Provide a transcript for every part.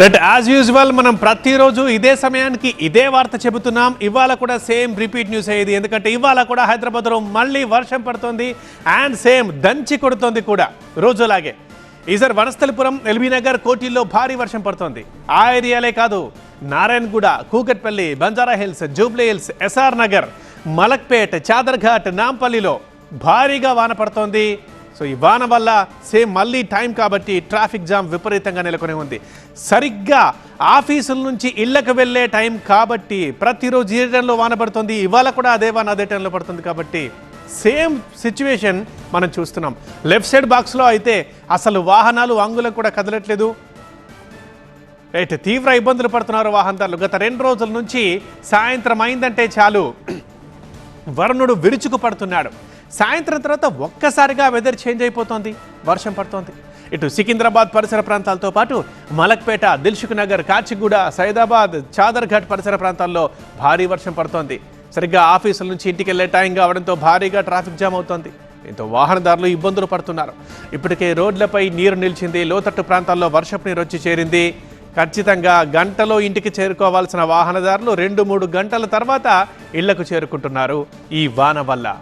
Right as usual మనం ప్రతిరోజు ఇదే సమయానికి ఇదే వార్త చెబుతున్నాం. ఇవాళ కూడా సేమ్ రిపీట్ న్యూస్ అయ్యేది. ఎందుకంటే ఇవాళ కూడా హైదరాబాద్లో మళ్ళీ వర్షం పడుతుంది. అండ్ సేమ్ దంచి కొడుతోంది కూడా. రోజులాగే. ఈసారి వనస్థలిపురం ఎల్బీ నగర్ కోటిల్లో భారీ వర్షం పడుతోంది. ఆ ఏరియాలే కాదు. Narayanguda Kukatpally Banjara Hills Jubilee Hills SR Nagar Malakpet Chaderghat నాంపల్లిలో భారీగా వాన పడుతోంది. సో ఈ వాన వల్ల సేమ్ మళ్ళీ టైం కాబట్టి ట్రాఫిక్ జామ్ విపరీతంగా నెలకొని ఉంది. సరిగ్గా ఆఫీసుల నుంచి ఇళ్ళకు వెళ్ళే టైం కాబట్టి ప్రతిరోజు ఏ టైంలో వాన పడుతుంది ఇవాళ కూడా అదే వాన అదే టైంలో పడుతుంది కాబట్టి సేమ్ సిచ్యువేషన్ మనం చూస్తున్నాం. లెఫ్ట్ సైడ్ బాక్స్లో అయితే అసలు వాహనాలు అంగులకు కూడా కదలట్లేదు. రైట్ తీవ్ర ఇబ్బందులు పడుతున్నారు వాహనదారులు. గత రెండు రోజుల నుంచి సాయంత్రం అయిందంటే చాలు. వరుణుడు విరుచుకు పడుతున్నాడు. సాయంత్రం తర్వాత ఒక్కసారిగా వెదర్ చేంజ్ అయిపోతోంది. వర్షం పడుతోంది. ఇటు సికింద్రాబాద్ పరిసర ప్రాంతాలతో పాటు మలక్పేట దిల్సుఖ్ నగర్ కాచిగూడ సైదాబాద్ చాదర్ఘాట్ పరిసర ప్రాంతాల్లో భారీ వర్షం పడుతోంది. సరిగ్గా ఆఫీసుల నుంచి ఇంటికి వెళ్ళే టైం కావడంతో భారీగా ట్రాఫిక్ జామ్ అవుతోంది. దీంతో వాహనదారులు ఇబ్బందులు పడుతున్నారు. ఇప్పటికే రోడ్లపై నీరు నిలిచింది. లోతట్టు ప్రాంతాల్లో వర్షపు నీరు వచ్చి చేరింది. ఖచ్చితంగా గంటలో ఇంటికి చేరుకోవాల్సిన వాహనదారులు రెండు మూడు గంటల తర్వాత ఇళ్ళకు చేరుకుంటున్నారు. ఈ వాన వల్ల.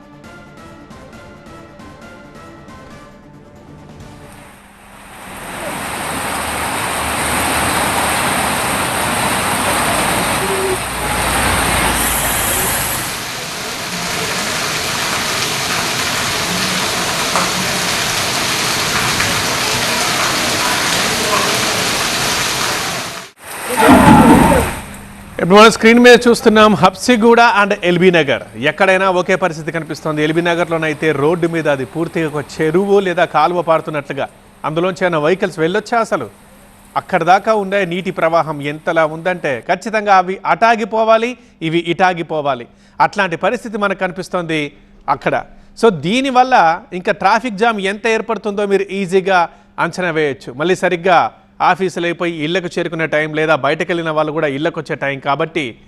ఇప్పుడు మనం స్క్రీన్ మీద చూస్తున్నాం హబ్సిగూడ అండ్ ఎల్బీ నగర్. ఎక్కడైనా ఒకే పరిస్థితి కనిపిస్తోంది. ఎల్బీ నగర్లోనైతే రోడ్డు మీద అది పూర్తిగా ఒక చెరువు లేదా కాలువ పారుతున్నట్లుగా అందులోంచి ఏమైనా వెహికల్స్ వెళ్ళొచ్చా అసలు? అక్కడ దాకా ఉండే నీటి ప్రవాహం ఎంతలా ఉందంటే ఖచ్చితంగా అవి అటాగిపోవాలి ఇవి ఇటాగిపోవాలి. అట్లాంటి పరిస్థితి మనకు కనిపిస్తోంది అక్కడ. సో దీనివల్ల ఇంకా ట్రాఫిక్ జామ్ ఎంత ఏర్పడుతుందో మీరు ఈజీగా అంచనా వేయొచ్చు. మళ్ళీ సరిగ్గా ఆఫీసులు అయిపోయి ఇళ్ళకు చేరుకునే టైం లేదా బయటకు వెళ్ళిన వాళ్ళు కూడా ఇళ్ళకు వచ్చే టైం కాబట్టి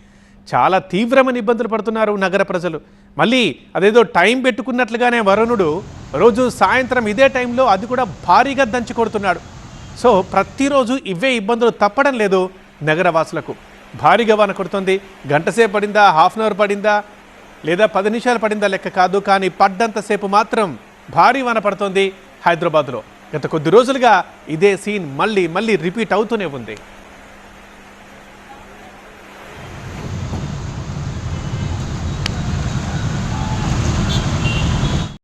చాలా తీవ్రమైన ఇబ్బందులు పడుతున్నారు నగర ప్రజలు. మళ్ళీ అదేదో టైం పెట్టుకున్నట్లుగానే వరుణుడు రోజు సాయంత్రం ఇదే టైంలో అది కూడా భారీగా దంచి కొడుతున్నాడు. సో ప్రతిరోజు ఇవే ఇబ్బందులు తప్పడం లేదు నగరవాసులకు. భారీగా వాన కొడుతుంది. గంటసేపు పడిందా? హాఫ్ అన్ అవర్ పడిందా? లేదా పది నిమిషాలు పడిందా లెక్క కాదు. కానీ పడ్డంతసేపు మాత్రం భారీ వాన పడుతోంది హైదరాబాద్లో. గత కొద్ది రోజులుగా ఇదే సీన్ మళ్ళీ మళ్ళీ రిపీట్ అవుతూనే ఉంది.